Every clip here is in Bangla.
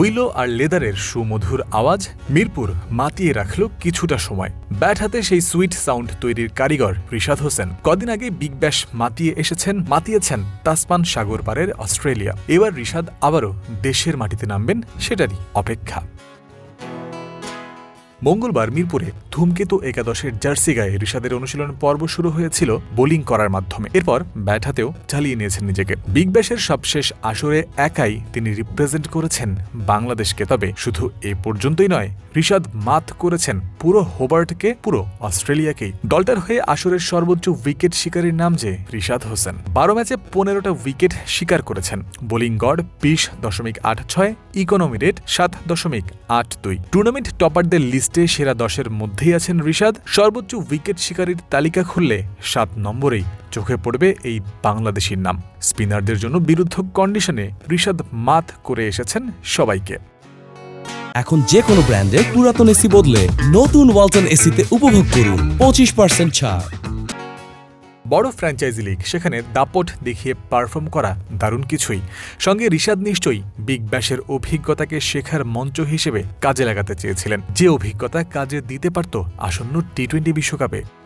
উইলো আর লেদারের সুমধুর আওয়াজ মিরপুর মাতিয়ে রাখল কিছুটা সময়। ব্যাট হাতে সেই সুইট সাউন্ড তৈরির কারিগর রিশাদ হোসেন। কদিন আগে বিগ ব্যাশ মাতিয়ে এসেছেন, মাতিয়েছেন তাসমান সাগর পারের অস্ট্রেলিয়া। এবার রিশাদ আবারও দেশের মাটিতে নামবেন, সেটারই অপেক্ষা। মঙ্গলবার মিরপুরে ধূমকেতু একাদশের জার্সি গায়ে ঋষাদের অনুশীলন পর্ব শুরু হয়েছিল বোলিং করার মাধ্যমে। এরপর ব্যাট হাতেও চালিয়ে নিয়েছেন নিজেকে। বিগ ব্যাশের সবশেষ আসরে একাই তিনি রিপ্রেজেন্ট করেছেন বাংলাদেশকে। তবে শুধু এ পর্যন্তই নয় ঋষাদ মাত করেছেন পুরো হোবার্টকে, পুরো অস্ট্রেলিয়াকেই দলটার হয়ে আসরের সর্বোচ্চ উইকেট শিকারীর নাম যে রিশাদ হোসেন। বারো ম্যাচে পনেরোটা উইকেট শিকার করেছেন। বোলিং গড় বিশ দশমিক আট ছয়, ইকোনমি রেট সাত দশমিক আট দুই। টুর্নামেন্ট টপারদের লিস্টে সেরা দশের মধ্যেই আছেন ঋষাদ সর্বোচ্চ উইকেট শিকারীর তালিকা খুললে সাত নম্বরেই চোখে পড়বে এই বাংলাদেশির নাম। স্পিনারদের জন্য বিরুদ্ধ কন্ডিশনে ঋষাদ মাত করে এসেছেন সবাইকে। এখন যে কোনো ব্র্যান্ডের পুরাতন এসি বদলে নতুন ওয়ালটন এসিতে উপভোগ করুন পঁচিশ পার্সেন্ট ছাড়। বড় ফ্র্যাঞ্চাইজি লিগ, সেখানে দাপট দেখিয়ে পারফর্ম করা দারুণ কিছুই। সঙ্গে রিশাদ নিশ্চয়ই বিগ ব্যাশের অভিজ্ঞতাকে শেখার মঞ্চ হিসেবে কাজে লাগাতে চেয়েছিলেন। যে অভিজ্ঞতা কাজে দিতে পারত আসন্ন টি টোয়েন্টি বিশ্বকাপে।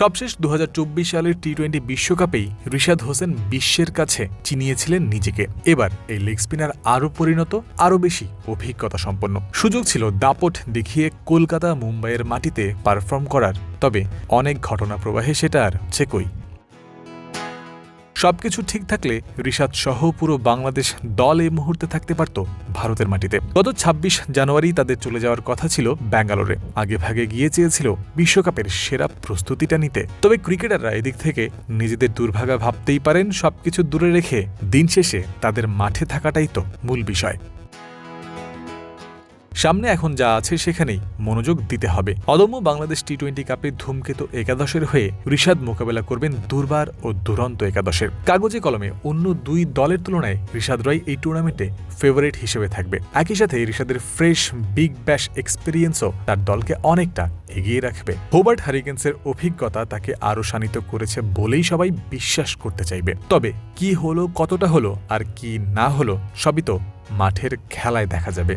সবশেষ দু হাজার চব্বিশ সালের টি টোয়েন্টি বিশ্বকাপেই রিশাদ হোসেন বিশ্বের কাছে চিনিয়েছিলেন নিজেকে। এবার এই লেগ স্পিনার আরও পরিণত, আরও বেশি অভিজ্ঞতা সম্পন্ন। সুযোগ ছিল দাপট দেখিয়ে কলকাতা মুম্বাইয়ের মাটিতে পারফর্ম করার, তবে অনেক ঘটনা প্রবাহে সেটা আর চেকই সবকিছু ঠিক থাকলে রিশাদ সহ পুরো বাংলাদেশ দল এই মুহূর্তে থাকতে পারত ভারতের মাটিতে। গত ২৬ জানুয়ারি তাদের চলে যাওয়ার কথা ছিল ব্যাঙ্গালোরে। আগে ভাগে গিয়ে চেয়েছিল বিশ্বকাপের সেরা প্রস্তুতিটা নিতে। তবে ক্রিকেটাররা এদিক থেকে নিজেদের দুর্ভাগা ভাবতেই পারেন, সবকিছু দূরে রেখে দিন শেষে তাদের মাঠে থাকাটাই তো মূল বিষয়। সামনে এখন যা আছে সেখানেই মনোযোগ দিতে হবে। অদম্য বাংলাদেশ টি টোয়েন্টি কাপে ধূমকেতু একাদশের হয়ে ঋষাদ মোকাবেলা করবেন দুর্বার ও দুরন্ত একাদশের। কাগজে কলমে অন্য দুই দলের তুলনায় ঋষাদ রয় এই টুর্নামেন্টে ফেভারিট হিসেবে থাকবে। একই সাথে ঋষাদের ফ্রেশ বিগ ব্যাশ এক্সপিরিয়েন্সও তার দলকে অনেকটা এগিয়ে রাখবে। হোবার্ট হারিকেন্সের অভিজ্ঞতা তাকে আরও শানিত করেছে বলেই সবাই বিশ্বাস করতে চাইবে। তবে কি হলো, কতটা হলো আর কি না হলো, সবই তো মাঠের খেলায় দেখা যাবে।